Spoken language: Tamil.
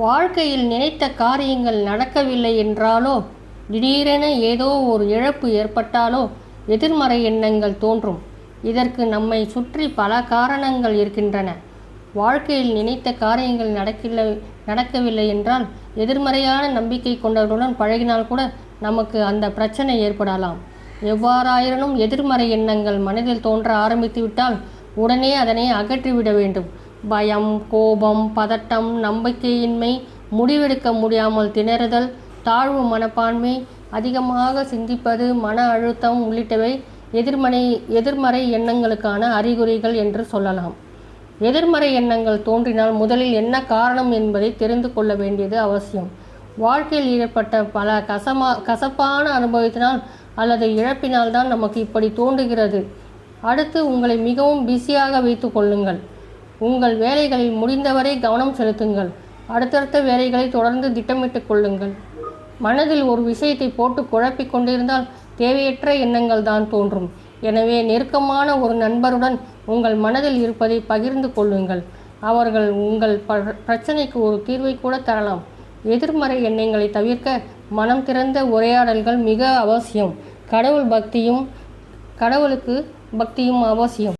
வாழ்க்கையில் நினைத்த காரியங்கள் நடக்கவில்லை என்றாலோ திடீரென ஏதோ ஒரு இழப்பு ஏற்பட்டாலோ எதிர்மறை எண்ணங்கள் தோன்றும். இதற்கு நம்மை சுற்றி பல காரணங்கள் இருக்கின்றன. வாழ்க்கையில் நினைத்த காரியங்கள் நடக்கவில்லை நடக்கவில்லை என்றால் எதிர்மறையான நம்பிக்கை கொண்டவர்களுடன் பழகினால் கூட நமக்கு அந்த பிரச்சனை ஏற்படலாம். எவ்வாறாயினும் எதிர்மறை எண்ணங்கள் மனதில் தோன்ற ஆரம்பித்துவிட்டால் உடனே அதனை அகற்றிவிட வேண்டும். பயம் கோபம் பதட்டம் நம்பிக்கையின்மை முடிவெடுக்க முடியாமல் திணறுதல் தாழ்வு மனப்பான்மை அதிகமாக சிந்திப்பது மன அழுத்தம் உள்ளிட்டவை எதிர்மறை எதிர்மறை எண்ணங்களுக்கான அறிகுறிகள் என்று சொல்லலாம். எதிர்மறை எண்ணங்கள் தோன்றினால் முதலில் என்ன காரணம் என்பதை தெரிந்து கொள்ள வேண்டியது அவசியம். வாழ்க்கையில் ஏற்பட்ட பல கசமா கசப்பான அனுபவத்தினால் அல்லது இழப்பினால் தான் நமக்கு இப்படி தோன்றுகிறது. அடுத்து உங்களை மிகவும் பிஸியாக வைத்து கொள்ளுங்கள். உங்கள் வேலைகளில் முடிந்தவரை கவனம் செலுத்துங்கள். அடுத்தடுத்த வேலைகளை தொடர்ந்து திட்டமிட்டுக் கொள்ளுங்கள். மனதில் ஒரு விஷயத்தை போட்டு குழப்பிக் கொண்டிருந்தால் தேவையற்ற எண்ணங்கள் தான் தோன்றும். எனவே நெருக்கமான ஒரு நண்பருடன் உங்கள் மனதில் இருப்பதை பகிர்ந்து கொள்ளுங்கள். அவர்கள் உங்கள் ப- பிரச்சனைக்கு ஒரு தீர்வை கூட தரலாம். எதிர்மறை எண்ணங்களை தவிர்க்க மனம் திறந்த உரையாடல்கள் மிக அவசியம். கடவுள் பக்தியும் கடவுளுக்கு பக்தியும் அவசியம்.